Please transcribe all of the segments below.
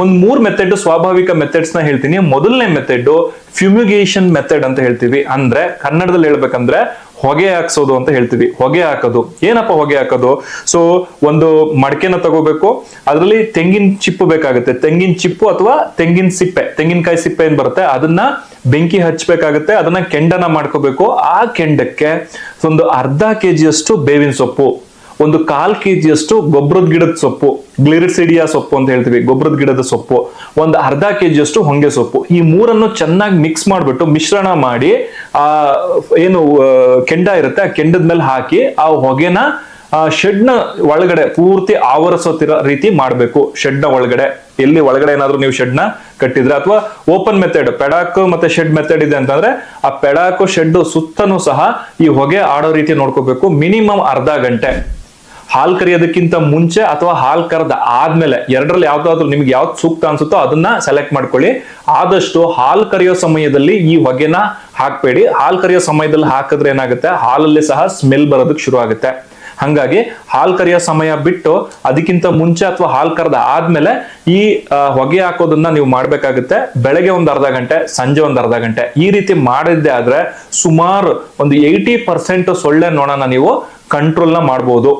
ಒಂದ್ ಮೂರ್ ಮೆಥಡ್ ಸ್ವಾಭಾವಿಕ ಮೆಥಡ್ಸ್ನ ಹೇಳ್ತೀನಿ. ಮೊದಲನೇ ಮೆಥಡ್ ಫ್ಯೂಮಿಗೇಷನ್ ಮೆಥಡ್ ಅಂತ ಹೇಳ್ತೀವಿ. ಅಂದ್ರೆ ಕನ್ನಡದಲ್ಲಿ ಹೇಳ್ಬೇಕಂದ್ರೆ ಹೊಗೆ ಹಾಕ್ಸೋದು ಅಂತ ಹೇಳ್ತೀವಿ. ಹೊಗೆ ಹಾಕೋದು. ಏನಪ್ಪ ಹೊಗೆ ಹಾಕೋದು? ಸೊ ಒಂದು ಮಡಕೆನ ತಗೋಬೇಕು. ಅದರಲ್ಲಿ ತೆಂಗಿನ ಚಿಪ್ಪು ಬೇಕಾಗುತ್ತೆ. ತೆಂಗಿನ ಚಿಪ್ಪು ಅಥವಾ ತೆಂಗಿನ ಸಿಪ್ಪೆ. ತೆಂಗಿನಕಾಯಿ ಸಿಪ್ಪೆ ಏನ್ ಬರುತ್ತೆ? ಅದನ್ನ ಬೆಂಕಿ ಹಚ್ಚಬೇಕಾಗುತ್ತೆ. ಅದನ್ನ ಕೆಂಡನ ಮಾಡ್ಕೋಬೇಕು. ಆ ಕೆಂಡಕ್ಕೆ ಒಂದು ಅರ್ಧ ಕೆಜಿಯಷ್ಟು ಬೇವಿನ ಸೊಪ್ಪು. ಒಂದು ಕಾಲ್ ಕೆಜಿಯಷ್ಟು ಗೊಬ್ಬರದ ಗಿಡದ ಸೊಪ್ಪು, ಗ್ಲಿರಿಸಿಡಿಯಾ ಸೊಪ್ಪು ಅಂತ ಹೇಳ್ತೀವಿ ಗೊಬ್ಬರದ ಗಿಡದ ಸೊಪ್ಪು, ಒಂದು ಅರ್ಧ ಕೆ ಜಿಯಷ್ಟು ಹೊಂಗೆ ಸೊಪ್ಪು. ಈ ಮೂರನ್ನು ಚೆನ್ನಾಗಿ ಮಿಕ್ಸ್ ಮಾಡಿಬಿಟ್ಟು ಮಿಶ್ರಣ ಮಾಡಿ, ಆ, ಏನು ಕೆಂಡ ಇರುತ್ತೆ, ಆ ಕೆಂಡದ ಮೇಲೆ ಹಾಕಿ ಆ ಹೊಗೆನ, ಆ, ಶೆಡ್ನ ಒಳಗಡೆ ಪೂರ್ತಿ ಆವರಿಸೋತಿರೋ ರೀತಿ ಮಾಡಬೇಕು. ಶೆಡ್ನ ಒಳಗಡೆ. ಎಲ್ಲಿ ಒಳಗಡೆ ಏನಾದ್ರೂ ನೀವು ಶೆಡ್ನ ಕಟ್ಟಿದ್ರೆ ಅಥವಾ ಓಪನ್ ಮೆಥಡ್, ಪೆಡಾಕ್ ಮತ್ತೆ ಶೆಡ್ ಮೆಥಡ್ ಇದೆ ಅಂತಂದ್ರೆ ಆ ಪೆಡಾಕು ಶೆಡ್ ಸುತ್ತನೂ ಸಹ ಈ ಹೊಗೆ ಆಡೋ ರೀತಿ ನೋಡ್ಕೋಬೇಕು. ಮಿನಿಮಮ್ ಅರ್ಧ ಗಂಟೆ. ಹಾಲ್ ಕರಿಯೋದಕ್ಕಿಂತ ಮುಂಚೆ ಅಥವಾ ಹಾಲ್ ಕರೆದ ಆದ್ಮೇಲೆ ಎರಡರಲ್ಲಿ ಯಾವ್ದಾದ್ರು ನಿಮ್ಗೆ ಯಾವ್ದು ಸೂಕ್ತ ಅನ್ಸುತ್ತೋ ಅದನ್ನ ಸೆಲೆಕ್ಟ್ ಮಾಡ್ಕೊಳ್ಳಿ. ಆದಷ್ಟು ಹಾಲ್ ಕರಿಯೋ ಸಮಯದಲ್ಲಿ ಈ ಹೊಗೆನ ಹಾಕ್ಬೇಡಿ. ಹಾಲ್ ಕರಿಯೋ ಸಮಯದಲ್ಲಿ ಹಾಕಿದ್ರೆ ಏನಾಗುತ್ತೆ? ಹಾಲಲ್ಲಿ ಸಹ ಸ್ಮೆಲ್ ಬರೋದಕ್ಕೆ ಶುರು ಆಗುತ್ತೆ. ಹಂಗಾಗಿ ಹಾಲ್ ಕರಿಯೋ ಸಮಯ ಬಿಟ್ಟು ಅದಕ್ಕಿಂತ ಮುಂಚೆ ಅಥವಾ ಹಾಲ್ ಕರೆದ ಆದ್ಮೇಲೆ ಈ ಹೊಗೆ ಹಾಕೋದನ್ನ ನೀವು ಮಾಡ್ಬೇಕಾಗುತ್ತೆ. ಬೆಳಗ್ಗೆ ಒಂದ್ ಅರ್ಧ ಗಂಟೆ, ಸಂಜೆ ಒಂದ್ ಅರ್ಧ ಗಂಟೆ. ಈ ರೀತಿ ಮಾಡಿದ್ದೆ ಆದ್ರೆ ಸುಮಾರು ಒಂದು ಏಯ್ಟಿ ಪರ್ಸೆಂಟ್ ಸೊಳ್ಳೆ ನೊಣನ ನೀವು ಕಂಟ್ರೋಲ್ನ ಮಾಡ್ಬೋದು.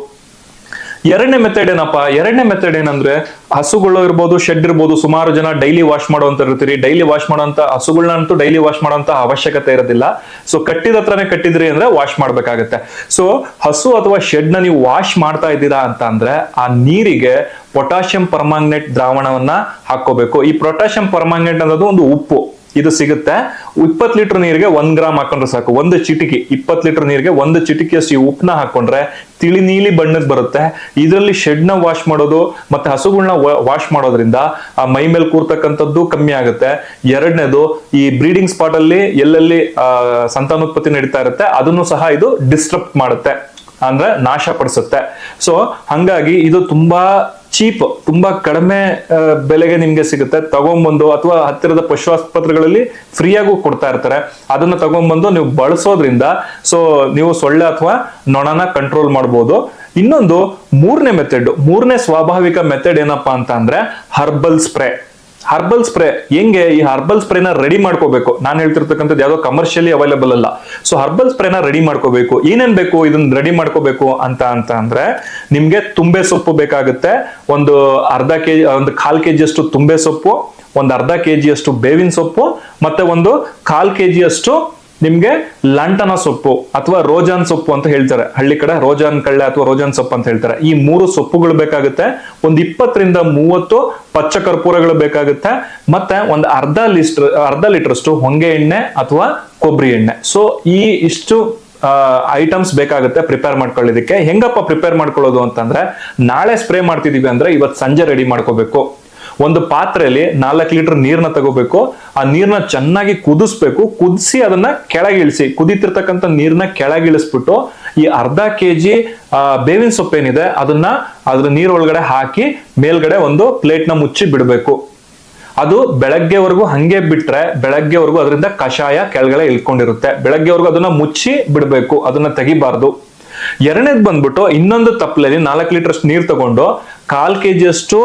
ಎರಡನೇ ಮೆಥಡ್ ಏನಪ್ಪ? ಎರಡನೇ ಮೆಥಡ್ ಏನಂದ್ರೆ, ಹಸುಗಳು ಇರ್ಬೋದು ಶೆಡ್ ಇರ್ಬೋದು, ಸುಮಾರು ಜನ ಡೈಲಿ ವಾಶ್ ಮಾಡುವಂತ ಇರ್ತೀರಿ. ಡೈಲಿ ವಾಶ್ ಮಾಡುವಂತ ಹಸುಗಳನ್ನಂತೂ ಡೈಲಿ ವಾಶ್ ಮಾಡುವಂತ ಅವಶ್ಯಕತೆ ಇರೋದಿಲ್ಲ. ಸೊ ಕಟ್ಟಿದ ಹತ್ರನೇ ಕಟ್ಟಿದ್ರಿ ಅಂದ್ರೆ ವಾಶ್ ಮಾಡ್ಬೇಕಾಗತ್ತೆ. ಸೊ ಹಸು ಅಥವಾ ಶೆಡ್ನ ನೀವು ವಾಶ್ ಮಾಡ್ತಾ ಇದ್ದೀರಾ ಅಂತ ಅಂದ್ರೆ, ಆ ನೀರಿಗೆ ಪೊಟ್ಯಾಷಿಯಂ ಪರ್ಮಾಂಗನೇಟ್ ದ್ರಾವಣವನ್ನ ಹಾಕೋಬೇಕು ಈ ಪೊಟ್ಯಾಷಿಯಂ ಪರ್ಮಾಂಗನೇಟ್ ಅನ್ನೋದು ಒಂದು ಉಪ್ಪು. ಇದು ಸಿಗುತ್ತೆ. ಇಪ್ಪತ್ತು ಲೀಟರ್ ನೀರಿಗೆ ಒಂದ್ ಗ್ರಾಮ್ ಹಾಕೊಂಡ್ರೆ ಸಾಕು. ಒಂದು ಚಿಟಿಕಿ, ಇಪ್ಪತ್ತು ಲೀಟರ್ ನೀರಿಗೆ ಒಂದು ಚಿಟಿಕಿಯಷ್ಟು ಈ ಉಪ್ಪನ್ನ ಹಾಕೊಂಡ್ರೆ ತಿಳಿ ನೀಲಿ ಬಣ್ಣದ ಬರುತ್ತೆ. ಇದರಲ್ಲಿ ಶೆಡ್ನ ವಾಶ್ ಮಾಡೋದು ಮತ್ತೆ ಹಸುಗಳನ್ನ ವಾಶ್ ಮಾಡೋದ್ರಿಂದ ಆ ಮೈ ಮೇಲೆ ಕೂರ್ತಕ್ಕಂಥದ್ದು ಕಮ್ಮಿ ಆಗುತ್ತೆ. ಎರಡನೇದು ಈ ಬ್ರೀಡಿಂಗ್ ಸ್ಪಾಟ್ ಅಲ್ಲಿ ಎಲ್ಲೆಲ್ಲಿ ಸಂತಾನೋತ್ಪತ್ತಿ ನಡೀತಾ ಇರುತ್ತೆ, ಅದನ್ನು ಸಹ ಇದು ಡಿಸ್ಟರ್ಬ್ ಮಾಡುತ್ತೆ. ಅಂದ್ರೆ ನಾಶ ಪಡಿಸುತ್ತೆ ಸೊ ಹಂಗಾಗಿ ಇದು ತುಂಬಾ ಚೀಪ್, ತುಂಬಾ ಕಡಿಮೆ ಬೆಲೆಗೆ ನಿಮ್ಗೆ ಸಿಗುತ್ತೆ. ತಗೊಂಬಂದು ಅಥವಾ ಹತ್ತಿರದ ಪಶು ಆಸ್ಪತ್ರೆಗಳಲ್ಲಿ ಫ್ರೀಯಾಗೂ ಕೊಡ್ತಾ ಇರ್ತಾರೆ. ಅದನ್ನ ತಗೊಂಬಂದು ನೀವು ಬಳಸೋದ್ರಿಂದ, ಸೊ ನೀವು ಸೊಳ್ಳೆ ಅಥವಾ ನೊಣನ ಕಂಟ್ರೋಲ್ ಮಾಡ್ಬೋದು. ಇನ್ನೊಂದು, ಮೂರನೇ ಮೆಥಡ್ ಮೂರನೇ ಸ್ವಾಭಾವಿಕ ಮೆಥಡ್ ಏನಪ್ಪಾ ಅಂತ ಅಂದ್ರೆ ಹರ್ಬಲ್ ಸ್ಪ್ರೇ ಹರ್ಬಲ್ ಸ್ಪ್ರೇ ಹೆಂಗೆ ಈ ಹರ್ಬಲ್ ಸ್ಪ್ರೇನ ರೆಡಿ ಮಾಡ್ಕೋಬೇಕು? ನಾನು ಹೇಳ್ತಿರ್ತಕ್ಕಂಥದ್ದು ಯಾವುದೋ ಕಮರ್ಷಿಯಲಿ ಅವೈಲೇಬಲ್ ಅಲ್ಲ. ಸೊ ಹರ್ಬಲ್ ಸ್ಪ್ರೇನ ರೆಡಿ ಮಾಡ್ಕೋಬೇಕು. ಏನೇನ್ ಬೇಕು? ಇದನ್ನ ರೆಡಿ ಮಾಡ್ಕೋಬೇಕು ಅಂತ ಅಂತ ಅಂದ್ರೆ ನಿಮ್ಗೆ ತುಂಬೆ ಸೊಪ್ಪು ಬೇಕಾಗುತ್ತೆ. ಒಂದು ಅರ್ಧ ಕೆಜಿ ಒಂದು ಕಾಲ್ ಕೆ ಅಷ್ಟು ತುಂಬೆ ಸೊಪ್ಪು, ಒಂದು ಅರ್ಧ ಕೆ ಅಷ್ಟು ಬೇವಿನ ಸೊಪ್ಪು, ಮತ್ತೆ ಒಂದು ಕಾಲ್ ಕೆ ಅಷ್ಟು ನಿಮ್ಗೆ ಲಂಟನ ಸೊಪ್ಪು ಅಥವಾ ರೋಜಾನ್ ಸೊಪ್ಪು ಅಂತ ಹೇಳ್ತಾರೆ. ಹಳ್ಳಿ ಕಡೆ ರೋಜಾನ್ ಕಳ್ಳೆ ಅಥವಾ ರೋಜಾನ್ ಸೊಪ್ಪು ಅಂತ ಹೇಳ್ತಾರೆ. ಈ ಮೂರು ಸೊಪ್ಪುಗಳು ಬೇಕಾಗುತ್ತೆ. ಒಂದು ಇಪ್ಪತ್ತರಿಂದ ಮೂವತ್ತು ಪಚ್ಚ ಕರ್ಪೂರಗಳು ಬೇಕಾಗುತ್ತೆ. ಮತ್ತೆ ಒಂದು ಅರ್ಧ ಲೀಟರ್ ಅರ್ಧ ಲೀಟರ್ಷ್ಟು ಹೊಂಗೆ ಎಣ್ಣೆ ಅಥವಾ ಕೊಬ್ಬರಿ ಎಣ್ಣೆ. ಸೊ ಈ ಇಷ್ಟು ಐಟಮ್ಸ್ ಬೇಕಾಗುತ್ತೆ ಪ್ರಿಪೇರ್ ಮಾಡ್ಕೊಳ್ಳೋದಕ್ಕೆ ಹೆಂಗಪ್ಪ ಪ್ರಿಪೇರ್ ಮಾಡ್ಕೊಳ್ಳೋದು ಅಂತಂದ್ರೆ, ನಾಳೆ ಸ್ಪ್ರೇ ಮಾಡ್ತಿದೀವಿ ಅಂದ್ರೆ ಇವತ್ತು ಸಂಜೆ ರೆಡಿ ಮಾಡ್ಕೋಬೇಕು. ಒಂದು ಪಾತ್ರೆಯಲ್ಲಿ ನಾಲ್ಕು ಲೀಟರ್ ನೀರ್ನ ತಗೋಬೇಕು. ಆ ನೀರ್ನ ಚೆನ್ನಾಗಿ ಕುದಿಸ್ಬೇಕು. ಕುದಿಸಿ ಅದನ್ನ ಕೆಳಗಿಳಿಸಿ. ಕುದಿತಿರ್ತಕ್ಕಂಥ ನೀರ್ನ ಕೆಳಗಿಳಿಸ್ಬಿಟ್ಟು ಈ ಅರ್ಧ ಕೆಜಿ ಬೇವಿನ ಸೊಪ್ಪು ಏನಿದೆ ಅದನ್ನ ಅದ್ರ ನೀರೊಳಗಡೆ ಹಾಕಿ ಮೇಲ್ಗಡೆ ಒಂದು ಪ್ಲೇಟ್ನ ಮುಚ್ಚಿ ಬಿಡಬೇಕು. ಅದು ಬೆಳಗ್ಗೆವರೆಗೂ ಹಂಗೆ ಬಿಟ್ರೆ ಬೆಳಗ್ಗೆವರೆಗೂ ಅದರಿಂದ ಕಷಾಯ ಕೆಳಗಡೆ ಇಳ್ಕೊಂಡಿರುತ್ತೆ. ಬೆಳಗ್ಗೆವರೆಗೂ ಅದನ್ನ ಮುಚ್ಚಿ ಬಿಡಬೇಕು. ಅದನ್ನ ತೆಗಿಬಾರ್ದು. ಎರಡನೇದ್ ಬಂದ್ಬಿಟ್ಟು ಇನ್ನೊಂದು ತಪ್ಪಲಲ್ಲಿ ನಾಲ್ಕು ಲೀಟರ್ ನೀರ್ ತಗೊಂಡು, ಕಾಲ್ ಕೆಜಿ ಅಷ್ಟು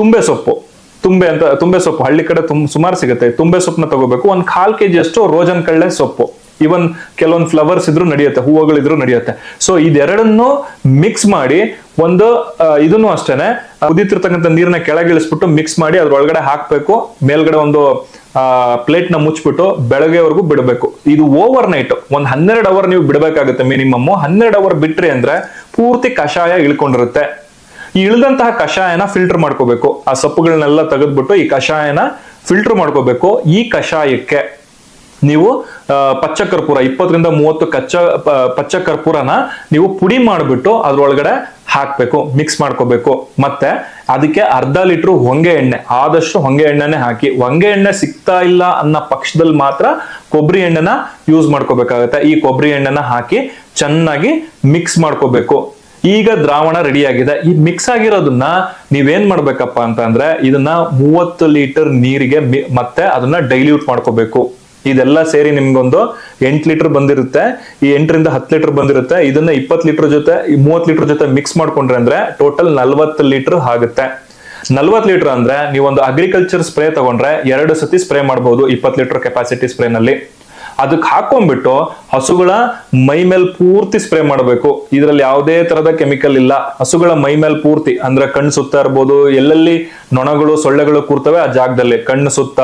ತುಂಬೆ ಸೊಪ್ಪು. ತುಂಬೆ ಅಂತ, ತುಂಬೆ ಸೊಪ್ಪು. ಹಳ್ಳಿ ಕಡೆ ತುಂಬ ಸುಮಾರು ಸಿಗುತ್ತೆ. ತುಂಬೆ ಸೊಪ್ಪನ್ನ ತಗೋಬೇಕು. ಒಂದ್ ಕಾಲ್ ಕೆಜಿ ಅಷ್ಟು ರೋಜನ್ ಕಳ್ಳೆ ಸೊಪ್ಪು. ಇವನ್ ಕೆಲವೊಂದು ಫ್ಲವರ್ಸ್ ಇದ್ರು ನಡೆಯುತ್ತೆ, ಹೂವುಗಳಿದ್ರು ನಡೆಯುತ್ತೆ. ಸೊ ಇದೆರಡನ್ನು ಮಿಕ್ಸ್ ಮಾಡಿ ಒಂದು ಇದನ್ನು ಅಷ್ಟೇನೆ ಕುದೀತಿರ್ತಕ್ಕಂಥ ನೀರನ್ನ ಕೆಳಗಿಳಿಸ್ಬಿಟ್ಟು ಮಿಕ್ಸ್ ಮಾಡಿ ಅದ್ರೊಳಗಡೆ ಹಾಕ್ಬೇಕು. ಮೇಲ್ಗಡೆ ಒಂದು ಪ್ಲೇಟ್ನ ಮುಚ್ಚಿಬಿಟ್ಟು ಬೆಳಗ್ಗೆವರೆಗೂ ಬಿಡಬೇಕು. ಇದು ಓವರ್ ನೈಟ್ ಒಂದ್ ಹನ್ನೆರಡು ಅವರ್ ನೀವು ಬಿಡಬೇಕಾಗುತ್ತೆ ಮಿನಿಮಮ್ ಹನ್ನೆರಡು ಅವರ್ ಬಿಟ್ರಿ ಅಂದ್ರೆ ಪೂರ್ತಿ ಕಷಾಯ ಇಳ್ಕೊಂಡಿರುತ್ತೆ. ಈ ಇಳಿದಂತಹ ಕಷಾಯನ ಫಿಲ್ಟರ್ ಮಾಡ್ಕೋಬೇಕು. ಆ ಸೊಪ್ಪುಗಳನ್ನೆಲ್ಲ ತೆಗೆದ್ಬಿಟ್ಟು ಈ ಕಷಾಯನ ಫಿಲ್ಟರ್ ಮಾಡ್ಕೋಬೇಕು. ಈ ಕಷಾಯಕ್ಕೆ ನೀವು ಪಚ್ಚ ಕರ್ಪೂರ ಇಪ್ಪತ್ತರಿಂದ ಮೂವತ್ತು ಕಚ್ಚ ಪಚ್ಚ ಕರ್ಪೂರನ ನೀವು ಪುಡಿ ಮಾಡಿಬಿಟ್ಟು ಅದ್ರೊಳಗಡೆ ಹಾಕ್ಬೇಕು ಮಿಕ್ಸ್ ಮಾಡ್ಕೋಬೇಕು. ಮತ್ತೆ ಅದಕ್ಕೆ ಅರ್ಧ ಲೀಟರ್ ಹೊಂಗೆ ಎಣ್ಣೆ, ಆದಷ್ಟು ಹೊಂಗೆ ಎಣ್ಣೆನೆ ಹಾಕಿ. ಹೊಂಗೆ ಎಣ್ಣೆ ಸಿಗ್ತಾ ಇಲ್ಲ ಅನ್ನೋ ಪಕ್ಷದಲ್ಲಿ ಮಾತ್ರ ಕೊಬ್ಬರಿ ಎಣ್ಣೆನ ಯೂಸ್ ಮಾಡ್ಕೋಬೇಕಾಗತ್ತೆ. ಈ ಕೊಬ್ಬರಿ ಎಣ್ಣೆನ ಹಾಕಿ ಚೆನ್ನಾಗಿ ಮಿಕ್ಸ್ ಮಾಡ್ಕೋಬೇಕು. ಈಗ ದ್ರಾವಣ ರೆಡಿ ಆಗಿದೆ ಈ ಮಿಕ್ಸ್ ಆಗಿರೋದನ್ನ ನೀವೇನ್ ಮಾಡ್ಬೇಕಪ್ಪ ಅಂತ ಅಂದ್ರೆ ಇದನ್ನ ಮೂವತ್ತು ಲೀಟರ್ ನೀರಿಗೆ ಮತ್ತೆ ಅದನ್ನ ಡೈಲ್ಯೂಟ್ ಮಾಡ್ಕೋಬೇಕು. ಇದೆಲ್ಲ ಸೇರಿ ನಿಮ್ಗೊಂದು ಎಂಟು ಲೀಟರ್ ಬಂದಿರುತ್ತೆ. ಈ ಎಂಟರಿಂದ ಹತ್ತು ಲೀಟರ್ ಬಂದಿರುತ್ತೆ. ಇದನ್ನ ಇಪ್ಪತ್ತು ಲೀಟರ್ ಜೊತೆ ಮೂವತ್ತು ಲೀಟರ್ ಜೊತೆ ಮಿಕ್ಸ್ ಮಾಡ್ಕೊಂಡ್ರೆ ಅಂದ್ರೆ ಟೋಟಲ್ ನಲ್ವತ್ತು ಲೀಟರ್ ಆಗುತ್ತೆ. ನಲ್ವತ್ ಲೀಟರ್ ಅಂದ್ರೆ ನೀವೊಂದು ಅಗ್ರಿಕಲ್ಚರ್ ಸ್ಪ್ರೇ ತಗೊಂಡ್ರೆ ಎರಡು ಸತಿ ಸ್ಪ್ರೇ ಮಾಡಬಹುದು ಇಪ್ಪತ್ತು ಲೀಟರ್ ಕೆಪಾಸಿಟಿ ಸ್ಪ್ರೇನಲ್ಲಿ ಅದಕ್ಕೆ ಹಾಕೊಂಡ್ಬಿಟ್ಟು ಹಸುಗಳ ಮೈ ಮೇಲೆ ಪೂರ್ತಿ ಸ್ಪ್ರೇ ಮಾಡಬೇಕು. ಇದರಲ್ಲಿ ಯಾವುದೇ ತರದ ಕೆಮಿಕಲ್ ಇಲ್ಲ. ಹಸುಗಳ ಮೈ ಮೇಲೆ ಪೂರ್ತಿ, ಅಂದ್ರೆ ಕಣ್ಣು ಸುತ್ತ ಇರ್ಬೋದು, ಎಲ್ಲೆಲ್ಲಿ ನೊಣಗಳು, ಸೊಳ್ಳೆಗಳು ಕೂರ್ತವೆ ಆ ಜಾಗದಲ್ಲಿ. ಕಣ್ಣು ಸುತ್ತ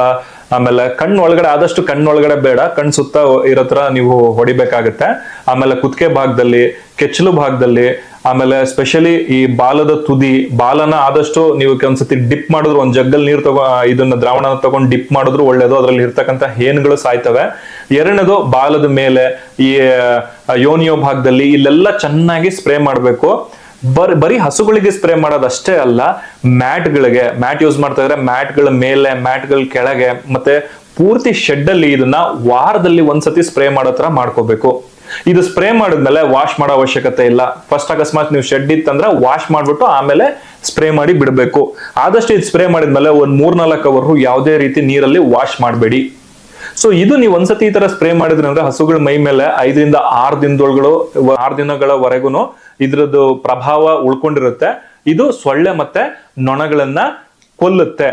ಆಮೇಲೆ ಕಣ್ಣು ಒಳಗಡೆ ಆದಷ್ಟು ಕಣ್ಣೊಳಗಡೆ ಬೇಡ. ಕಣ್ ಸುತ್ತ ಇರೋ ತರ ನೀವು ಹೊಡಿಬೇಕಾಗತ್ತೆ. ಆಮೇಲೆ ಕುತ್ತಿಗೆ ಭಾಗದಲ್ಲಿ, ಕೆಚ್ಚಲು ಭಾಗದಲ್ಲಿ, ಆಮೇಲೆ ಸ್ಪೆಷಲಿ ಈ ಬಾಲದ ತುದಿ, ಬಾಲನ ಆದಷ್ಟು ನೀವು ಒಂದ್ಸತಿ ಡಿಪ್ ಮಾಡಿದ್ರು, ಒಂದ್ ಜಗ್ಗಲ್ ನೀರ್ ತಗೋ, ಇದನ್ನ ದ್ರಾವಣ ತಗೊಂಡು ಡಿಪ್ ಮಾಡಿದ್ರು ಒಳ್ಳೇದು. ಅದ್ರಲ್ಲಿ ಇರ್ತಕ್ಕಂಥ ಹೇನ್ಗಳು ಸಾಯ್ತವೆ. ಎರಡನೇದು ಬಾಲದ ಮೇಲೆ ಈ ಯೋನಿಯೋ ಭಾಗದಲ್ಲಿ ಇಲ್ಲೆಲ್ಲ ಚೆನ್ನಾಗಿ ಸ್ಪ್ರೇ ಮಾಡಬೇಕು. ಬರ್ ಬರೀ ಹಸುಗಳಿಗೆ ಸ್ಪ್ರೇ ಮಾಡೋದಷ್ಟೇ ಅಲ್ಲ, ಮ್ಯಾಟ್ಗಳಿಗೆ, ಮ್ಯಾಟ್ ಯೂಸ್ ಮಾಡ್ತಾ ಇದ್ರೆ ಮ್ಯಾಟ್ಗಳ ಮೇಲೆ, ಮ್ಯಾಟ್ಗಳ ಕೆಳಗೆ, ಮತ್ತೆ ಪೂರ್ತಿ ಶೆಡ್ ಅಲ್ಲಿ ಇದನ್ನ ವಾರದಲ್ಲಿ ಒಂದ್ಸತಿ ಸ್ಪ್ರೇ ಮಾಡೋ ತರ ಮಾಡ್ಕೋಬೇಕು. ಇದು ಸ್ಪ್ರೇ ಮಾಡಿದ್ಮೇಲೆ ವಾಶ್ ಮಾಡೋ ಅವಶ್ಯಕತೆ ಇಲ್ಲ. ಫಸ್ಟ್ ಅಕಸ್ಮಾತ್ ನೀವು ಶೆಡ್ ಇತ್ತಂದ್ರೆ ವಾಶ್ ಮಾಡ್ಬಿಟ್ಟು ಆಮೇಲೆ ಸ್ಪ್ರೇ ಮಾಡಿ ಬಿಡಬೇಕು. ಆದಷ್ಟು ಇದು ಸ್ಪ್ರೇ ಮಾಡಿದ್ಮೇಲೆ ಒಂದ್ ಮೂರ್ನಾಲ್ಕು ಅವರ್ ಯಾವುದೇ ರೀತಿ ನೀರಲ್ಲಿ ವಾಶ್ ಮಾಡಬೇಡಿ. ಸೊ ಇದು ನೀವು ಒಂದ್ಸತಿ ಈ ತರ ಸ್ಪ್ರೇ ಮಾಡಿದ್ರೆ ಅಂದ್ರೆ ಹಸುಗಳ ಮೈ ಮೇಲೆ ಐದರಿಂದ ಆರು ದಿನದೊಳಗಳು ಆರು ದಿನಗಳವರೆಗೂ ಇದ್ರದ್ದು ಪ್ರಭಾವ ಉಳ್ಕೊಂಡಿರುತ್ತೆ. ಇದು ಸೊಳ್ಳೆ ಮತ್ತೆ ನೊಣಗಳನ್ನ ಕೊಲ್ಲುತ್ತೆ.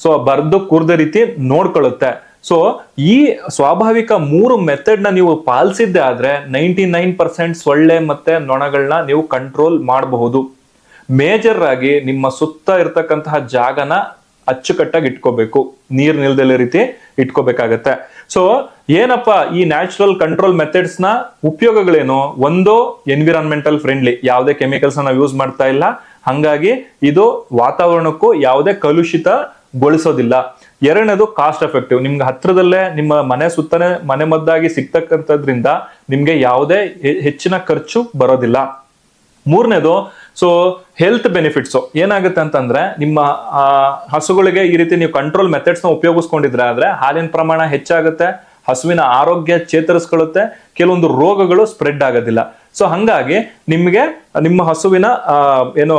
ಸೊ ಬರ್ದು ಕುರ್ದ ರೀತಿ ನೋಡ್ಕೊಳ್ಳುತ್ತೆ ಸೊ ಈ ಸ್ವಾಭಾವಿಕ ಮೂರು ಮೆಥಡ್ನ ನೀವು ಪಾಲಿಸಿದ್ದೆ ಆದ್ರೆ ನೈಂಟಿ ನೈನ್ ಪರ್ಸೆಂಟ್ ಸೊಳ್ಳೆ ಮತ್ತೆ ನೊಣಗಳನ್ನ ನೀವು ಕಂಟ್ರೋಲ್ ಮಾಡಬಹುದು. ಮೇಜರ್ ಆಗಿ ನಿಮ್ಮ ಸುತ್ತ ಇರತಕ್ಕಂತಹ ಜಾಗನ ಅಚ್ಚುಕಟ್ಟಾಗಿ ಇಟ್ಕೋಬೇಕು. ನೀರ್ ನಿಲ್ದಲೆ ರೀತಿ ಇಟ್ಕೋಬೇಕಾಗತ್ತೆ. ಸೊ ಏನಪ್ಪ ಈ ನ್ಯಾಚುರಲ್ ಕಂಟ್ರೋಲ್ ಮೆಥಡ್ಸ್ನ ಉಪಯೋಗಗಳೇನು? ಒಂದು ಎನ್ವಿರಾನ್ಮೆಂಟಲ್ ಫ್ರೆಂಡ್ಲಿ ಯಾವುದೇ ಕೆಮಿಕಲ್ಸ್ ನಾವು ಯೂಸ್ ಮಾಡ್ತಾ ಇಲ್ಲ. ಹಂಗಾಗಿ ಇದು ವಾತಾವರಣಕ್ಕೂ ಯಾವುದೇ ಕಲುಷಿತಗೊಳಿಸೋದಿಲ್ಲ. ಎರಡನೇದು ಕಾಸ್ಟ್ ಎಫೆಕ್ಟಿವ್ ನಿಮ್ಗೆ ಹತ್ರದಲ್ಲೇ ನಿಮ್ಮ ಮನೆ ಸುತ್ತನೇ ಮನೆ ಮದ್ದಾಗಿ ಸಿಗ್ತಕ್ಕಂಥದ್ರಿಂದ ನಿಮ್ಗೆ ಯಾವುದೇ ಹೆಚ್ಚಿನ ಖರ್ಚು ಬರೋದಿಲ್ಲ. ಮೂರನೇದು ಸೊ ಹೆಲ್ತ್ ಬೆನಿಫಿಟ್ಸ್ ಏನಾಗುತ್ತೆ ಅಂತಂದ್ರೆ, ನಿಮ್ಮ ಹಸುಗಳಿಗೆ ಈ ರೀತಿ ನೀವು ಕಂಟ್ರೋಲ್ ಮೆಥಡ್ಸ್ನ ಉಪಯೋಗಿಸ್ಕೊಂಡಿದ್ರೆ ಆದ್ರೆ ಹಾಲಿನ ಪ್ರಮಾಣ ಹೆಚ್ಚಾಗುತ್ತೆ, ಹಸುವಿನ ಆರೋಗ್ಯ ಚೇತರಿಸ್ಕೊಳ್ಳುತ್ತೆ, ಕೆಲವೊಂದು ರೋಗಗಳು ಸ್ಪ್ರೆಡ್ ಆಗೋದಿಲ್ಲ. ಸೊ ಹಂಗಾಗಿ ನಿಮಗೆ, ನಿಮ್ಮ ಹಸುವಿನ ಏನು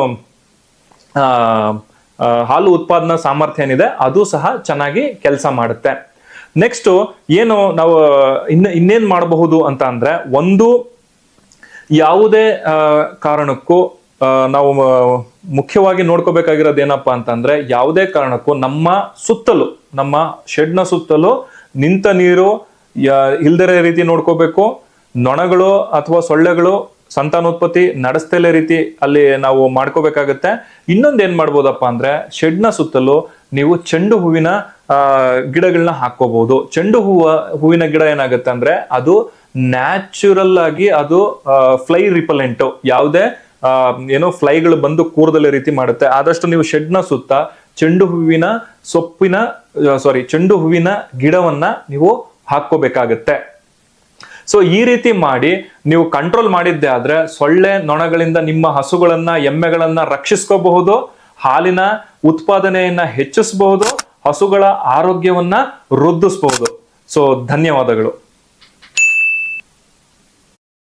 ಹಾಲು ಉತ್ಪಾದನಾ ಸಾಮರ್ಥ್ಯ ಏನಿದೆ, ಅದು ಸಹ ಚೆನ್ನಾಗಿ ಕೆಲಸ ಮಾಡುತ್ತೆ. ನೆಕ್ಸ್ಟ್ ಏನು ನಾವು, ಇನ್ನ, ಇನ್ನೇನ್ ಮಾಡಬಹುದು ಅಂತ ಅಂದ್ರೆ, ಒಂದು ಯಾವುದೇ ಕಾರಣಕ್ಕೂ ನಾವು ಮುಖ್ಯವಾಗಿ ನೋಡ್ಕೋಬೇಕಾಗಿರೋದು ಏನಪ್ಪ ಅಂತಂದ್ರೆ ಯಾವುದೇ ಕಾರಣಕ್ಕೂ ನಮ್ಮ ಸುತ್ತಲೂ, ನಮ್ಮ ಶೆಡ್ನ ಸುತ್ತಲೂ ನಿಂತ ನೀರು ಇಲ್ದಿರೋ ರೀತಿ ನೋಡ್ಕೋಬೇಕು. ನೊಣಗಳು ಅಥವಾ ಸೊಳ್ಳೆಗಳು ಸಂತಾನೋತ್ಪತ್ತಿ ನಡೆಸ್ತಲೆ ರೀತಿ ಅಲ್ಲಿ ನಾವು ಮಾಡ್ಕೋಬೇಕಾಗತ್ತೆ. ಇನ್ನೊಂದು ಏನ್ ಮಾಡ್ಬೋದಪ್ಪ ಅಂದ್ರೆ ಶೆಡ್ನ ಸುತ್ತಲೂ ನೀವು ಚೆಂಡು ಹೂವಿನ ಗಿಡಗಳನ್ನ ಹಾಕೋಬಹುದು ಚೆಂಡು ಹೂವ, ಹೂವಿನ ಗಿಡ ಏನಾಗುತ್ತೆ ಅಂದ್ರೆ ಅದು ನ್ಯಾಚುರಲ್ ಆಗಿ ಅದು ಫ್ಲೈ ರಿಪಲೆಂಟ್ ಯಾವುದೇ ಏನೋ ಫ್ಲೈಗಳು ಬಂದು ಕೂರದಲ್ಲಿ ರೀತಿ ಮಾಡುತ್ತೆ. ಆದಷ್ಟು ನೀವು ಶೆಡ್ನ ಸುತ್ತ ಚೆಂಡು ಹೂವಿನ ಸೊಪ್ಪಿನ ಸಾರಿ ಚೆಂಡು ಹೂವಿನ ಗಿಡವನ್ನ ನೀವು ಹಾಕೋಬೇಕಾಗತ್ತೆ ಸೊ ಈ ರೀತಿ ಮಾಡಿ ನೀವು ಕಂಟ್ರೋಲ್ ಮಾಡಿದ್ದೆ ಆದ್ರೆ ಸೊಳ್ಳೆ ನೊಣಗಳಿಂದ ನಿಮ್ಮ ಹಸುಗಳನ್ನ, ಎಮ್ಮೆಗಳನ್ನ ರಕ್ಷಿಸ್ಕೋಬಹುದು, ಹಾಲಿನ ಉತ್ಪಾದನೆಯನ್ನ ಹೆಚ್ಚಿಸಬಹುದು, ಹಸುಗಳ ಆರೋಗ್ಯವನ್ನ ವೃದ್ಧಿಸಬಹುದು. ಸೊ ಧನ್ಯವಾದಗಳು.